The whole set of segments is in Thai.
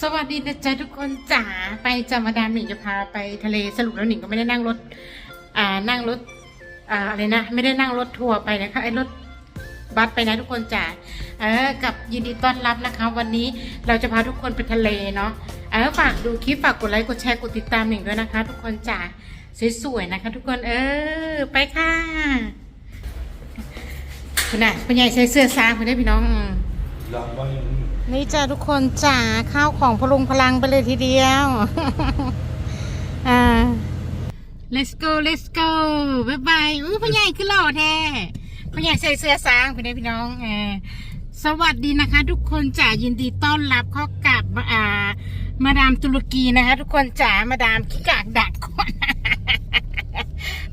สวัสดีนะจ๊ะทุกคนจ๋าไปจามาดามหนิงจะพาไปทะเลสรุปแล้วหนิงก็ไม่ได้นั่งรถ อ่านั่งรถอ่าอะไรนะไม่ได้นั่งรถทัวร์ไปนะคะไอ้รถบัสไปนะทุกคนจ๋าเออกับยินดีต้อนรับนะคะ วันนี้เราจะพาทุกคนไปทะเลเนาะเออฝากดูคลิปฝากกดไลค์กดแชร์กดติดตามหนิงด้วยนะคะ ทุกคนจ๋าสวยๆนะคะ ทุกคนเออไปค่ะคุณน่ะคุณใหญ่ใส่เสื้อซาคุณได้พี่น้องอืมลองว่ายัง นี่จ้าทุกคนจ๋าข้าวของพลุงพลังไปเลยทีเดียว อ่า let's go let's go บ๊ายบายอู้พ่อใหญ่คือหล่อแท้พ่อใหญ่ใส่เสื้อสางไปเลยพี่น้องเออสวัสดีนะคะ ทุกคนจ๋ายินดีต้อนรับเข้ากับอ่า มาดามตุรกีนะคะ ทุกคนจ๋ามาดามขี้กากดักก่อน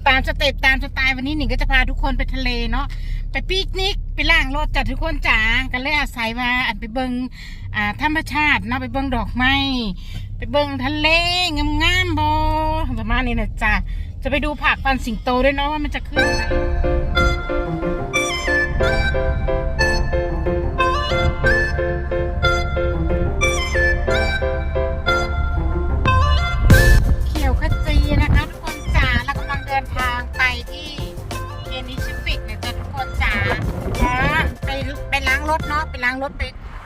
ตามสเต็ปตามสไตล์วันนี้หนิงก็จะพาทุกคนไปทะเลเนาะ ไปปิกนิกไปล่างรถจัดทุกคนจ๋ากันเลยอาศัยมาอันไปเบิงอ่าธรรมชาติเนาะไปเบิงดอกไม้ไปเบิงทะเลงามๆบอประมาณนี้นะจ๊ะจะไปดูผักฟันสิงโตด้วยเนาะว่ามันจะขึ้น ล้างรถไป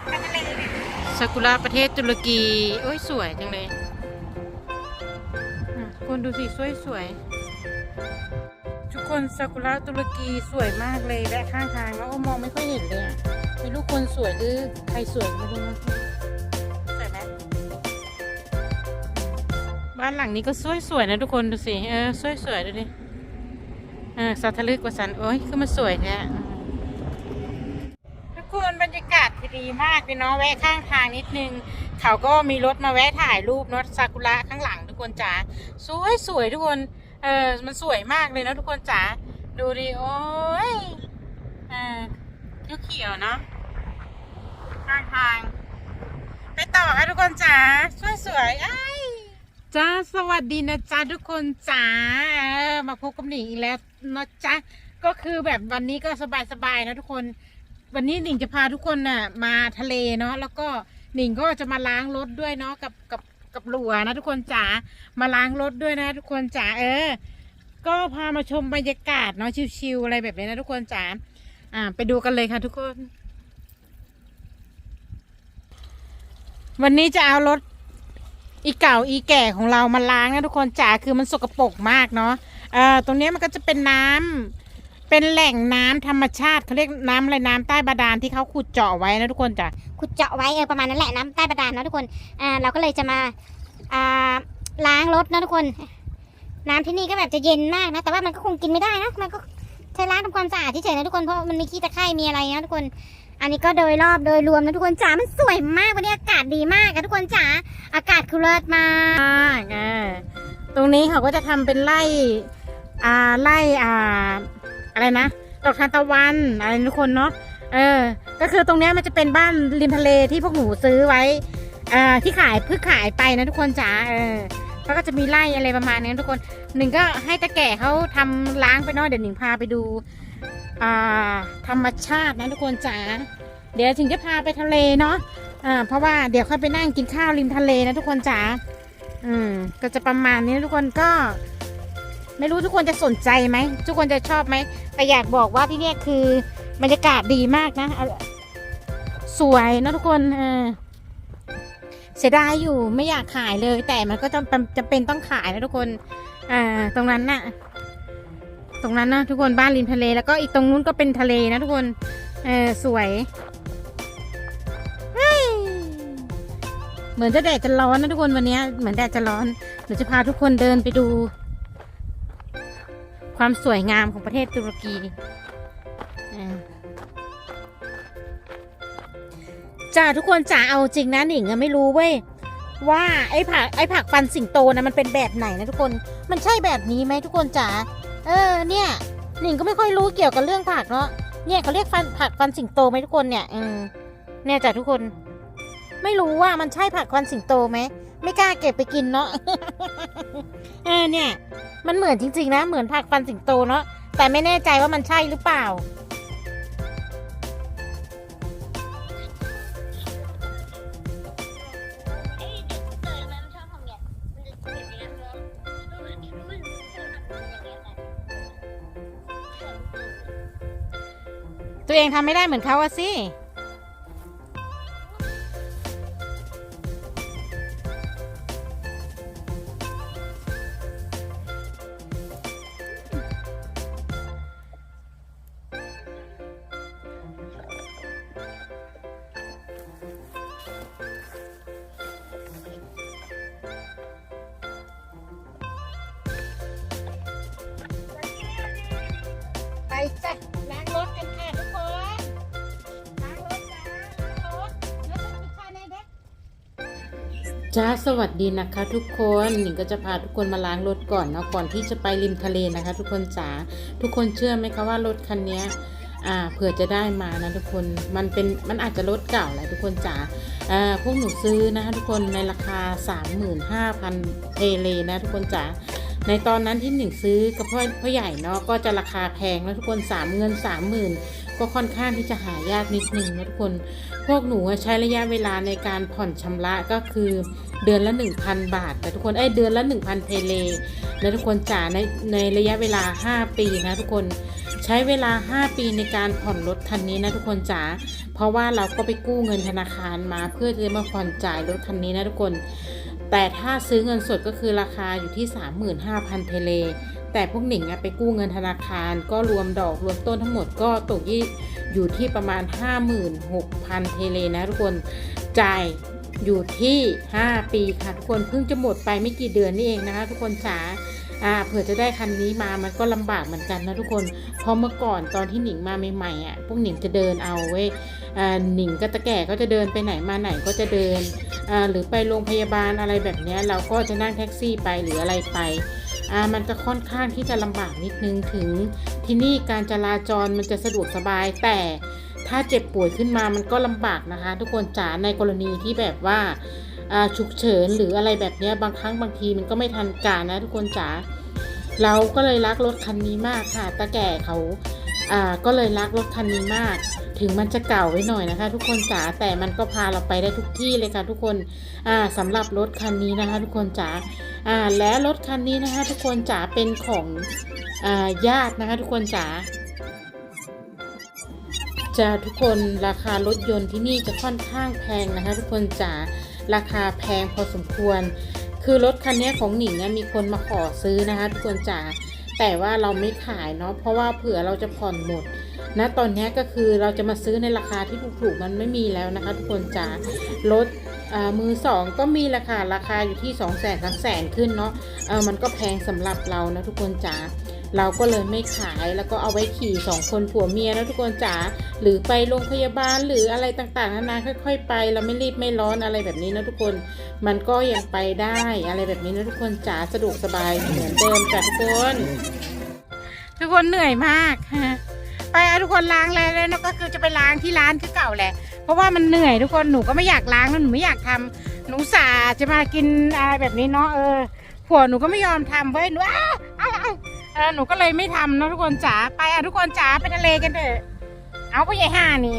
ไปทะเลเนี่ยซากุระประเทศตุรกี โอ้ยสวยจังเลยคนดูสิสวยสวยทุกคนซากุระตุรกีสวยมากเลยและข้างทางแล้วก็มองไม่ค่อยเห็นเลยไม่รู้คนสวยหรือใครสวยไม่รู้นะสวยไหมบ้านหลังนี้ก็สวยๆนะทุกคนดูสิเออสวยๆดูดิเออสัตว์ลึกกว่าสันโอ้ยคือมันสวยแท้ คนบรรยากาศดีมากเลยเนาะแวะข้างทางนิดนึง เขาก็มีรถมาแวะถ่ายรูปเนาะซากุระข้างหลังทุกคนจ๋าสวยสวยทุกคนเออมันสวยมากเลยนะทุกคนจ๋าดูดิโอ้ยเออเขียวเนาะข้างทาง ไปต่อค่ะทุกคนจ๋าสวยๆไอ้ายจ้าสวัสดีนะจ๊ะทุกคนจ๋ามาพบกับหนิงอีกแล้วนะจ๊ะก็คือแบบวันนี้ก็สบายๆนะทุกคน วันนี้หนิงจะพาทุกคนน่ะมาทะเลเนาะแล้วก็หนิงก็จะมาล้างรถด้วยเนาะกับกับกับหลัวนะทุกคนจ๋ามาล้างรถด้วยนะ ทุกคนจ๋าเออ ก็พามาชมบรรยากาศเนาะชิวๆอะไรแบบนี้นะทุกคนจ๋าอ่า ไปดูกันเลยค่ะทุกคน วันนี้จะเอารถอีเก่าอีแก่ของเรามาล้างนะทุกคนจ๋าคือมันสกปรกมากเนาะเอ่อตรงนี้มันก็จะเป็นน้ำ เป็นแหล่งน้ำธรรมชาติเขาเรียกน้ำอะไรน้ำใต้บาดาลที่เขาขุดเจาะไว้นะทุกคนจ๋าขุดเจาะไว้เออประมาณนั้นแหละน้ำใต้บาดาลเนาะทุกคนอ่าเราก็เลยจะมาอ่าล้างรถเนาะทุกคน น้ำที่นี่ก็แบบจะเย็นมากนะ แต่ว่ามันก็คงกินไม่ได้นะมันก็ใช้ล้างทำความสะอาดเฉยๆนะทุกคนเพราะมันมีขี้ตะไคร่มีอะไรนะทุกคน อันนี้ก็โดยรอบโดยรวมนะทุกคนจ๋ามันสวยมากวันนี้อากาศดีมากอะทุกคนจ๋าอากาศคือเลิศมากอ่าอ่าตรงนี้เขาก็จะทำเป็นไร่อ่าไร่อ่า อะไรนะดอกทานตะวันอะไรทุกคนเนาะเออ ก็คือตรงเนี้ยมันจะเป็นบ้านริมทะเลที่พวกหนูซื้อไว้อ่าที่ขายเพิ่งขายไปนะทุกคนจ๋าเออเขาก็จะมีไร่อะไรประมาณนี้ทุกคนหนึ่งก็ให้ตาแก่เขาทำล้างไปเนาะเดี๋ยวหนึ่งพาไปดูอ่าธรรมชาตินะทุกคนจ๋าเดี๋ยวถึงจะพาไปทะเลเนาะอ่าเพราะว่าเดี๋ยวค่อยไปนั่งกินข้าวริมทะเลนะทุกคนจ๋าอืมก็จะประมาณนี้ทุกคนก็ ไม่รู้ทุกคนจะสนใจไหม ทุกคนจะชอบไหม แต่อยากบอกว่าที่เนี่ยคือบรรยากาศดีมากนะ สวยนะทุกคนเออเสียดายอยู่ไม่อยากขายเลย แต่มันก็จำจำเป็นต้องขายนะทุกคน อ่า ตรงนั้นน่ะ ตรงนั้นนะทุกคนบ้านริมทะเล แล้วก็อีกตรงนู้นก็เป็นทะเลนะทุกคน เออสวยเฮ้ยเหมือนจะแดดจะร้อนนะทุกคนวันนี้เหมือนแดดจะร้อนเดี๋ยวจะพาทุกคนเดินไปดู ความสวยงามของประเทศตุรกีจ้าทุกคนจ๋าเอาจริงนะหนิงไม่รู้เว้ยว่าไอ้ผักไอ้ผักฟันสิงโตนะมันเป็นแบบไหนนะทุกคนมันใช่แบบนี้ไหมทุกคนจ๋าเออเนี่ยหนิงก็ไม่ค่อยรู้เกี่ยวกับเรื่องผักเนาะเนี่ยเขาเรียกฟันผักฟันสิงโตไหมทุกคนเนี่ยอืมเนี่ยจ้ะทุกคน ไม่รู้ว่ามันใช่ผักควันสิงโตไหม ไม่กล้าเก็บไปกินเนาะเออเนี่ย มันเหมือนจริง ๆ นะ เหมือนผักฟันสิงโตเนาะแต่ไม่แน่ใจว่ามันใช่หรือเปล่า ตัวเองทำไม่ได้เหมือนเขาอะสิ จ้าสวัสดีนะคะ ทุกคนหนิงก็จะพาทุกคนมาล้างรถก่อนเนาะก่อนที่จะไปริมทะเลนะคะ ทุกคนจ๋าทุกคนเชื่อไหมคะว่ารถคันนี้อ่าเผื่อจะได้มานะทุกคนมันเป็นมันอาจจะรถเก่าแหละทุกคนจ๋าอ่าพวกหนูซื้อนะคะทุกคนในราคา 35,000เทเลนะทุกคนจ๋า ในตอนนั้นที่หนิงซื้อกับพ่อพ่อใหญ่เนาะก็จะราคาแพงแล้วทุกคนสามเงินสามหมื่นก็ค่อนข้างที่จะหายากนิดนึงนะทุกคน พวกหนูใช้ระยะเวลาในการผ่อนชำระก็คือเดือนละ 1,000 บาท แต่ทุกคนเอ้เดือนละ 1,000เทเลนะทุกคนจ่าในในระยะเวลา 5 ปีนะทุกคนใช้เวลา 5 ปีในการผ่อนรถคันนี้นะทุกคนจ๋าเพราะว่าเราก็ไปกู้เงินธนาคารมาเพื่อจะมาผ่อนจ่ายรถคันนี้นะทุกคน แต่ถ้าซื้อเงินสดก็คือราคาอยู่ที่ 35,000 เทเล แต่พวกหนิงอะไปกู้เงินธนาคารก็รวมดอกรวมต้นทั้งหมดก็ตกยี่อยู่ที่ประมาณ 56,000 เทเลนะทุกคนจ่ายอยู่ที่ 5 ปีค่ะทุกคนเพิ่งจะหมดไปไม่กี่เดือนนี่เองนะคะ ทุกคนจ๋าอ่าเผื่อจะได้คันนี้มามันก็ลำบากเหมือนกันนะทุกคนเพราะเมื่อก่อนตอนที่หนิงมาใหม่ๆอะพวกหนิงจะเดินเอาเว้ยอ่าหนิงก็ตะแก่ก็จะเดินไปไหนมาไหนก็จะเดิน หรือไปโรงพยาบาลอะไรแบบนี้เราก็จะนั่งแท็กซี่ไปหรืออะไรไปมันจะค่อนข้างที่จะลำบากนิดนึงถึง ที่นี่การจราจรมันจะสะดวกสบายแต่ถ้าเจ็บป่วยขึ้นมามันก็ลำบากนะคะ ทุกคนจ๋าในกรณีที่แบบว่าฉุกเฉินหรืออะไรแบบนี้บางครั้งบางทีมันก็ไม่ทันการนะทุกคนจ๋าเราก็เลยรักรถคันนี้มากค่ะตาแก่เขาก็เลยรักรถคันนี้มาก ถึงมันจะเก่าไว้หน่อยนะคะ ทุกคนจ๋าแต่มันก็พาเราไปได้ทุกที่เลยค่ะ ทุกคนอ่าสำหรับรถคันนี้นะคะ ทุกคนจ๋าอ่าและรถคันนี้นะคะ ทุกคนจ๋าเป็นของอ่าญาตินะคะ ทุกคนจ๋าจะทุกคนราคารถยนต์ที่นี่จะค่อนข้างแพงนะคะ ทุกคนจ๋าราคาแพงพอสมควร คือรถคันนี้ของหนิงมีคนมาขอซื้อนะคะ ทุกคนจ๋าแต่ว่าเราไม่ขายเนาะเพราะว่าเผื่อเราจะผ่อนหมด นะตอนนี้ก็คือเราจะมาซื้อในราคาที่ถูกๆมันไม่มีแล้วนะคะ ทุกคนจ๋ารถมือสองก็มีราคาราคาอยู่ที่2 0 0 0 0 0 3 0 0 0 0ขึ้นเนาะเออมันก็แพงสำหรับเรานะทุกคนจ๋าเราก็เลยไม่ขายแล้วก็เอาไว้ขี่สองคนผัวเมียนะทุกคนจ๋าหรือไปโรงพยาบาลหรืออะไรต่างๆนานาค่อยๆ ไป เราไม่รีบไม่ร้อนอะไรแบบนี้นะทุกคน มันก็ยังไปได้อะไรแบบนี้นะทุกคนจ๋าสะดวกสบายเหมือนเดิมจ้ะทุกคน ทุกคนเหนื่อยมาก ไปทุกคนล้างแล้วแล้วก็คือจะไปล้างที่ร้านคือเก่าแหละ เพราะว่ามันเหนื่อยทุกคนหนูก็ไม่อยากล้างแล้วหนูไม่อยากทำหนูสาจะมากินอะไรแบบนี้เนาะเออผัวหนูก็ไม่ยอมทำเว้ยหนูอ้าวอ้าวเออหนูก็เลยไม่ทำเนาะทุกคนจ๋าไปอะทุกคนจ๋าไปทะเลกันเถอะเอาไปใหญ่ห้านี่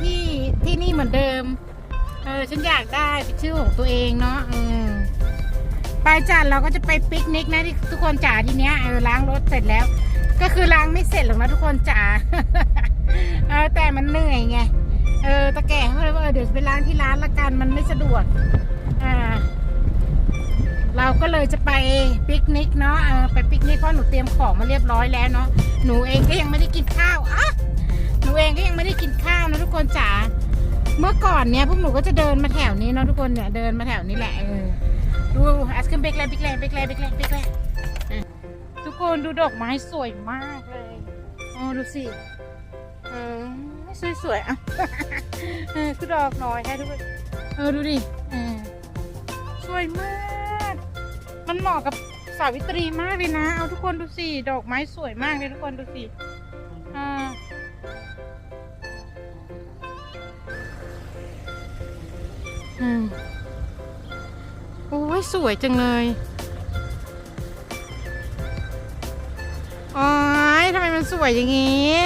ที่ที่นี่เหมือนเดิม เออฉันอยากได้เป็นชื่อของตัวเองเนาะเออไปจัดเราก็จะไปปิกนิกนะที่ทุกคนจ๋าทีเนี้ยเออล้างรถเสร็จแล้ว ก็คือล้างไม่เสร็จหรอกนะทุกคนจ๋าเออแต่มันเหนื่อยไงเออตะแก่เขาเลยว่าเออเดี๋ยวไปล้างที่ร้านละกันมันไม่สะดวกอ่าเราก็เลยจะไปปิกนิกเนาะเออไปปิกนิกเพราะหนูเตรียมของมาเรียบร้อยแล้วเนาะหนูเองก็ยังไม่ได้กินข้าวอะ เองก็ยังไม่ได้กินข้าวนะทุกคนจ๋าเมื่อก่อนเนี้ยพวกหนูก็จะเดินมาแถวนี้เนาะทุกคนเนี่ยเดินมาแถวนี้แหละเออดูอัสขึ้นเบกแลนเบกแลนเบกแลนเบกแลนเบกแลนทุกคนดูดอกไม้สวยมากเลยอ๋อดูสิเออสวยๆอะเออคือดอกน้อยแค่ทุกคนเออดูดิเออสวยมาก มันเหมาะกับสาวิตรีมากเลยนะ เอาทุกคนดูสิ ดอกไม้สวยมากเลยทุกคนดูสิ อืมโอ้ยสวยจังเลยโอ้ยทำไมมันสวยอย่างงี้